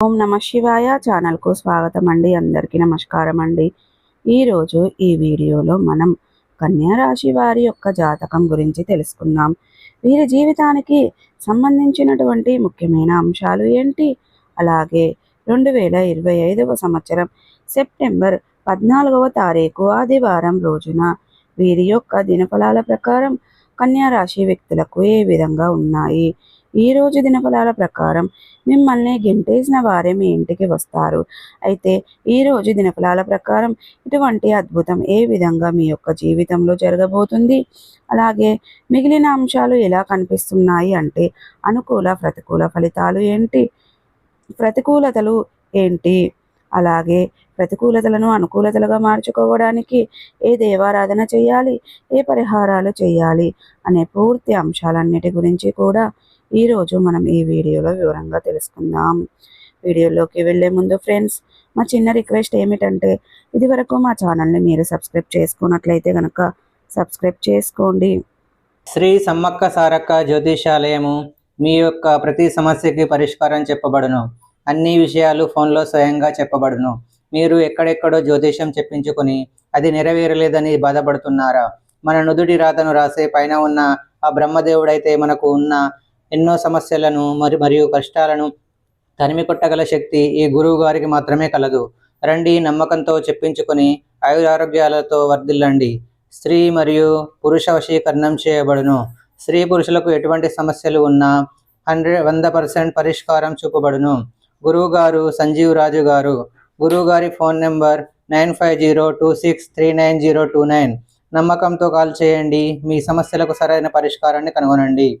ఓం నమ శివాయ ఛానల్కు స్వాగతం అండి అందరికీ నమస్కారం అండి ఈరోజు ఈ వీడియోలో మనం కన్యా రాశి వారి యొక్క జాతకం గురించి తెలుసుకుందాం. వీరి జీవితానికి సంబంధించినటువంటి ముఖ్యమైన అంశాలు ఏంటి? అలాగే రెండు వేల ఇరవై ఐదవ సంవత్సరం సెప్టెంబర్ పద్నాలుగవ తారీఖు ఆదివారం రోజున వీరి యొక్క దినఫలాల ప్రకారం కన్యా రాశి వ్యక్తులకు ఏ విధంగా ఉన్నాయి? ఈ రోజు దినఫలాల ప్రకారం మిమ్మల్ని గెంటేసిన వారే మీ ఇంటికి వస్తారు. అయితే ఈ రోజు దినఫలాల ప్రకారం ఇటువంటి అద్భుతం ఏ విధంగా మీ యొక్క జీవితంలో జరగబోతుంది? అలాగే మిగిలిన అంశాలు ఎలా కనిపిస్తున్నాయి అంటే అనుకూల ప్రతికూల ఫలితాలు ఏంటి? ప్రతికూలతలు ఏంటి? అలాగే ప్రతికూలతలను అనుకూలతలుగా మార్చుకోవడానికి ఏ దేవారాధన చేయాలి? ఏ పరిహారాలు చేయాలి? అనే పూర్తి అంశాలన్నిటి గురించి కూడా ఈరోజు మనం ఈ వీడియోలో వివరంగా తెలుసుకుందాం. వీడియోలోకి వెళ్ళే ముందు ఫ్రెండ్స్ మా చిన్న రిక్వెస్ట్ ఏమిటంటే ఇది వరకు మా ఛానల్ని మీరు సబ్స్క్రైబ్ చేసుకున్నట్లయితే కనుక సబ్స్క్రైబ్ చేసుకోండి. శ్రీ సమ్మక్క సారక్క జ్యోతిషాలయము మీ యొక్క ప్రతి సమస్యకి పరిష్కారం చెప్పబడును. అన్ని విషయాలు ఫోన్లో స్వయంగా చెప్పబడును. మీరు ఎక్కడెక్కడో జ్యోతిషం చెప్పించుకొని అది నెరవేరలేదని బాధపడుతున్నారా? మన నుదుటి రాతను రాసే పైన ఉన్న ఆ బ్రహ్మదేవుడైతే మనకు ఉన్న ఎన్నో సమస్యలను మరి మరియు కష్టాలను తనిమి కొట్టగల శక్తి ఈ గురువు గారికి మాత్రమే కలదు. రండి నమ్మకంతో చెప్పించుకొని ఆయురారోగ్యాలతో వర్ధిల్లండి. స్త్రీ మరియు పురుష వశీకరణం చేయబడును. స్త్రీ పురుషులకు ఎటువంటి సమస్యలు ఉన్నా హండ్రెడ్ వంద పర్సెంట్ పరిష్కారం చూపబడును. గురువు గారు సంజీవ్ రాజు గారు. గురువు గారి phone number nine five zero two six three nine zero two nine. నమ్మకంతో కాల్ చేయండి. మీ సమస్యలకు సరైన పరిష్కారాన్ని కనుగొనండి.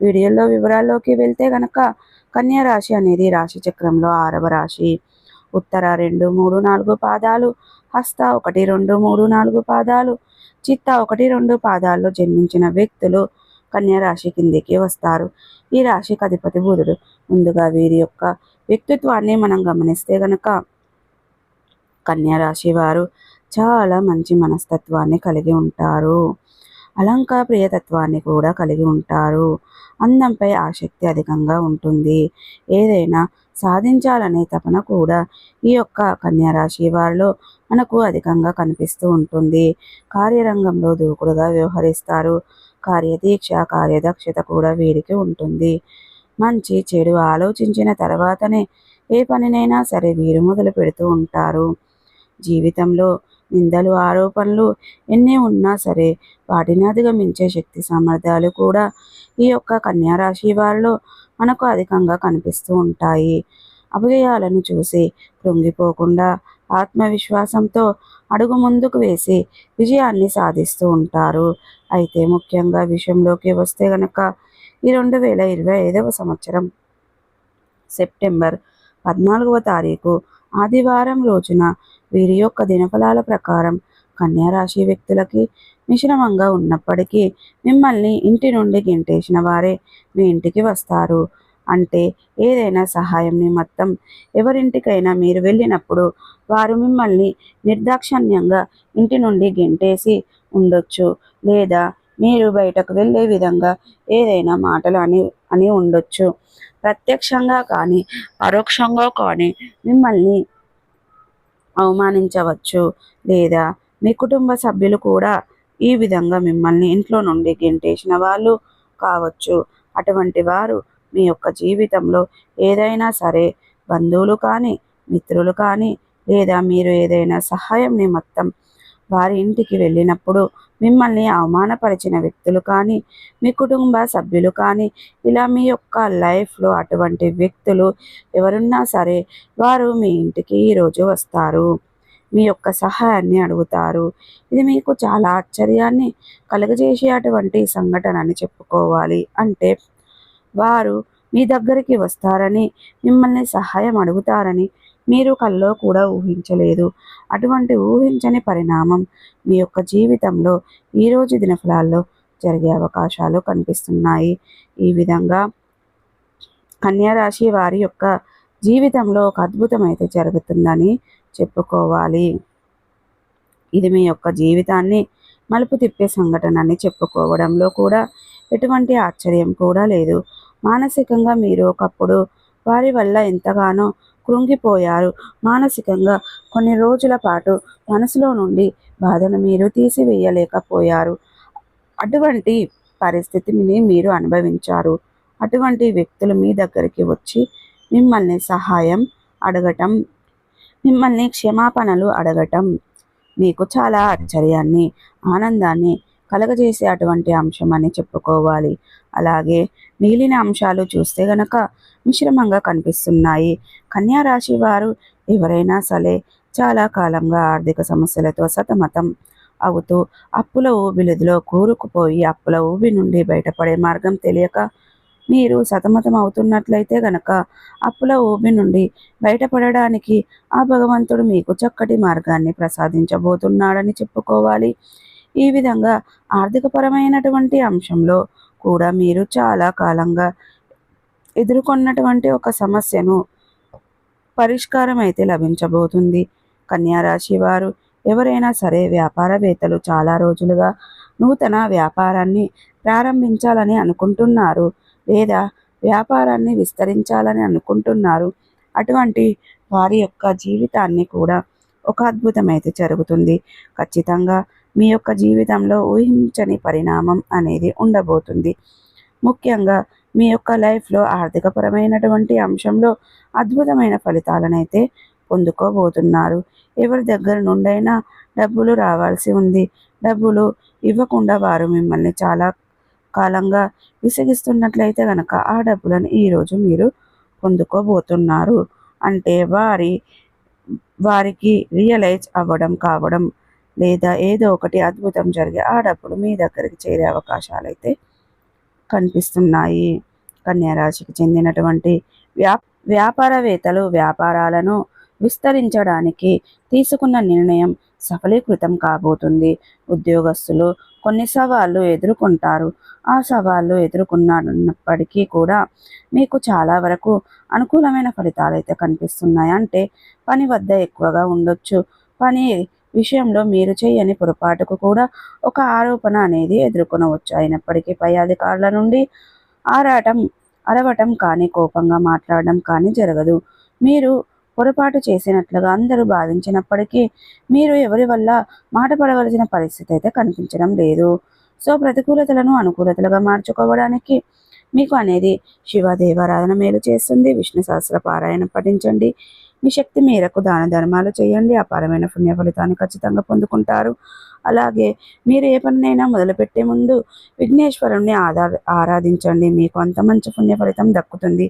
వీడియోలో వివరాల్లోకి వెళ్తే గనక కన్యా రాశి అనేది రాశి చక్రంలో ఆరవ రాశి. ఉత్తర రెండు మూడు నాలుగు పాదాలు హస్త ఒకటి రెండు మూడు నాలుగు పాదాలు చిత్త ఒకటి రెండు పాదాల్లో జన్మించిన వ్యక్తులు కన్యా రాశి కిందికి వస్తారు. ఈ రాశికి అధిపతి బుధుడు. ముందుగా వీరి యొక్క వ్యక్తిత్వాన్ని మనం గమనిస్తే గనక కన్యా రాశి వారు చాలా మంచి మనస్తత్వాన్ని కలిగి ఉంటారు. అలంకార ప్రియతత్వాన్ని కూడా కలిగి ఉంటారు. అందంపై ఆసక్తి అధికంగా ఉంటుంది. ఏదైనా సాధించాలనే తపన కూడా ఈ యొక్క కన్యారాశి వారిలో మనకు అధికంగా కనిపిస్తూ ఉంటుంది. కార్యరంగంలో దూకుడుగా వ్యవహరిస్తారు. కార్యదీక్ష కార్యదక్షత కూడా వీరికి ఉంటుంది. మంచి చెడు ఆలోచించిన తర్వాతనే ఏ పనినైనా సరే వీరు మొదలు పెడుతూ ఉంటారు. జీవితంలో నిందలు ఆరోపణలు ఎన్ని ఉన్నా సరే వాటిని అధిగమించే శక్తి సామర్థ్యాలు కూడా ఈ యొక్క కన్యారాశి వారిలో మనకు అధికంగా కనిపిస్తూ ఉంటాయి. అభయాలను చూసి కృంగిపోకుండా ఆత్మవిశ్వాసంతో అడుగు ముందుకు వేసి విజయాన్ని సాధిస్తూ ఉంటారు. అయితే ముఖ్యంగా విషయంలోకి వస్తే గనక ఈ రెండు వేల ఇరవై ఐదవ సంవత్సరం సెప్టెంబర్ పద్నాలుగవ తారీఖు ఆదివారం రోజున వీరి యొక్క దినఫలాల ప్రకారం కన్యారాశి వ్యక్తులకి మిశ్రమంగా ఉన్నప్పటికీ మిమ్మల్ని ఇంటి నుండి గెంటేసిన వారే మీ ఇంటికి వస్తారు. అంటే ఏదైనా సహాయం నిమిత్తం ఎవరింటికైనా మీరు వెళ్ళినప్పుడు వారు మిమ్మల్ని నిర్దాక్షణ్యంగా ఇంటి నుండి గెంటేసి ఉండొచ్చు. లేదా మీరు బయటకు వెళ్ళే విధంగా ఏదైనా మాటలు అని అని ఉండొచ్చు. ప్రత్యక్షంగా కానీ పరోక్షంగా కానీ మిమ్మల్ని అవమానించవచ్చు లేదా మీ కుటుంబ సభ్యులు కూడా ఈ విధంగా మిమ్మల్ని ఇంట్లో నుండి గెంటేసిన వాళ్ళు కావచ్చు. అటువంటి వారు మీ యొక్క జీవితంలో ఏదైనా సరే బంధువులు కానీ మిత్రులు కానీ లేదా మీరు ఏదైనా సహాయం నిమిత్తం వారి ఇంటికి వెళ్ళినప్పుడు మిమ్మల్ని అవమానపరిచిన వ్యక్తులు కానీ మీ కుటుంబ సభ్యులు కానీ ఇలా మీ యొక్క లైఫ్లో అటువంటి వ్యక్తులు ఎవరున్నా సరే వారు మీ ఇంటికి ఈరోజు వస్తారు. మీ యొక్క సహాయాన్ని అడుగుతారు. ఇది మీకు చాలా ఆశ్చర్యాన్ని కలుగజేసే అటువంటి సంఘటన అని చెప్పుకోవాలి. అంటే వారు మీ దగ్గరికి వస్తారని మిమ్మల్ని సహాయం అడుగుతారని మీరు కల్లో కూడా ఊహించలేదు. అటువంటి ఊహించని పరిణామం మీ యొక్క జీవితంలో ఈరోజు దినఫలాల్లో జరిగే అవకాశాలు కనిపిస్తున్నాయి. ఈ విధంగా కన్యారాశి వారి యొక్క జీవితంలో ఒక అద్భుతం అయితే జరుగుతుందని చెప్పుకోవాలి. ఇది మీ యొక్క జీవితాన్ని మలుపు తిప్పే సంఘటన అని చెప్పుకోవడంలో కూడా ఎటువంటి ఆశ్చర్యం కూడా లేదు. మానసికంగా మీరు ఒకప్పుడు వారి వల్ల ఎంతగానో కృంగిపోయారు. మానసికంగా కొన్ని రోజుల పాటు మనసులో నుండి బాధను మీరు తీసివేయలేకపోయారు. అటువంటి పరిస్థితిని మీరు అనుభవించారు. అటువంటి వ్యక్తులు మీ దగ్గరికి వచ్చి మిమ్మల్ని సహాయం అడగటం మిమ్మల్ని క్షమాపణలు అడగటం మీకు చాలా ఆశ్చర్యాన్ని ఆనందాన్ని కలగజేసే అటువంటి అంశం అని చెప్పుకోవాలి. అలాగే మిగిలిన అంశాలు చూస్తే గనక మిశ్రమంగా కనిపిస్తున్నాయి. కన్యా రాశి వారు ఎవరైనా సరే చాలా కాలంగా ఆర్థిక సమస్యలతో సతమతం అవుతూ అప్పుల ఊబిలిదిలో కూరుకుపోయి అప్పుల ఊబి నుండి బయటపడే మార్గం తెలియక మీరు సతమతం అవుతున్నట్లయితే గనక అప్పుల ఊబి నుండి బయటపడడానికి ఆ భగవంతుడు మీకు చక్కటి మార్గాన్ని ప్రసాదించబోతున్నాడని చెప్పుకోవాలి. ఈ విధంగా ఆర్థికపరమైనటువంటి అంశంలో కూడా మీరు చాలా కాలంగా ఎదుర్కొన్నటువంటి ఒక సమస్యను పరిష్కారం అయితే లభించబోతుంది. కన్యారాశి వారు ఎవరైనా సరే వ్యాపారవేత్తలు చాలా రోజులుగా నూతన వ్యాపారాన్ని ప్రారంభించాలని అనుకుంటున్నారు లేదా వ్యాపారాన్ని విస్తరించాలని అనుకుంటున్నారు. అటువంటి వారి యొక్క జీవితాన్ని కూడా ఒక అద్భుతమైతే జరుగుతుంది. ఖచ్చితంగా మీ యొక్క జీవితంలో ఊహించని పరిణామం అనేది ఉండబోతుంది. ముఖ్యంగా మీ యొక్క లైఫ్లో ఆర్థికపరమైనటువంటి అంశంలో అద్భుతమైన ఫలితాలనైతే పొందుకోబోతున్నారు. ఎవరి దగ్గర నుండైనా డబ్బులు రావాల్సి ఉంది. డబ్బులు ఇవ్వకుండా వారు మిమ్మల్ని చాలా కాలంగా విసిగిస్తున్నట్లయితే కనుక ఆ డబ్బులను ఈరోజు మీరు పొందుకోబోతున్నారు. అంటే వారి వారికి రియలైజ్ అవ్వడం కావడం లేదా ఏదో ఒకటి అద్భుతం జరిగే ఆ డబ్బులు మీ దగ్గరికి చేరే అవకాశాలు అయితే కనిపిస్తున్నాయి. కన్యారాశికి చెందినటువంటి వ్యా వ్యాపారవేత్తలు వ్యాపారాలను విస్తరించడానికి తీసుకున్న నిర్ణయం సఫలీకృతం కాబోతుంది. ఉద్యోగస్తులు కొన్ని సవాళ్ళు ఎదుర్కొంటారు. ఆ సవాళ్ళు ఎదుర్కొన్నప్పటికీ కూడా మీకు చాలా వరకు అనుకూలమైన ఫలితాలు అయితే కనిపిస్తున్నాయి. అంటే పని వద్ద ఎక్కువగా ఉండొచ్చు. పని విషయంలో మీరు చేయని పొరపాటుకు కూడా ఒక ఆరోపణ అనేది ఎదుర్కొనవచ్చు. అయినప్పటికీ పై అధికారుల నుండి ఆరాటం అరవటం కానీ కోపంగా మాట్లాడడం కానీ జరగదు. మీరు పొరపాటు చేసినట్లుగా అందరూ భావించినప్పటికీ మీరు ఎవరి వల్ల మాట పడవలసిన పరిస్థితి అయితే కనిపించడం లేదు. సో ప్రతికూలతలను అనుకూలతలుగా మార్చుకోవడానికి మీకు అనేది శివదేవారాధన మేలు చేస్తుంది. విష్ణు సహస్ర పారాయణ పఠించండి. మీ శక్తి మేరకు దాన ధర్మాలు చేయండి. అపారమైన పుణ్య ఫలితాన్ని ఖచ్చితంగా పొందుకుంటారు. అలాగే మీరు ఏ పనినైనా మొదలుపెట్టే ముందు విఘ్నేశ్వరుణ్ణి ఆదా ఆరాధించండి. మీకు అంత మంచి పుణ్య ఫలితం దక్కుతుంది.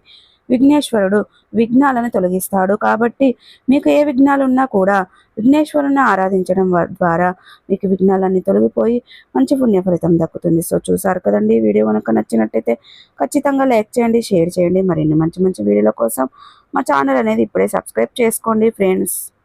విఘ్నేశ్వరుడు విఘ్నాలను తొలగిస్తాడు. కాబట్టి మీకు ఏ విఘ్నాలు ఉన్నా కూడా విఘ్నేశ్వరుని ఆరాధించడం ద్వారా మీకు విఘ్నాలన్నీ తొలగిపోయి మంచి పుణ్య ఫలితం దక్కుతుంది. సో చూసారు కదండి వీడియో కనుక నచ్చినట్టయితే ఖచ్చితంగా లైక్ చేయండి షేర్ చేయండి. మరిన్ని మంచి మంచి వీడియోల కోసం మా ఛానల్ అనేది ఇప్పుడే సబ్స్క్రైబ్ చేసుకోండి ఫ్రెండ్స్.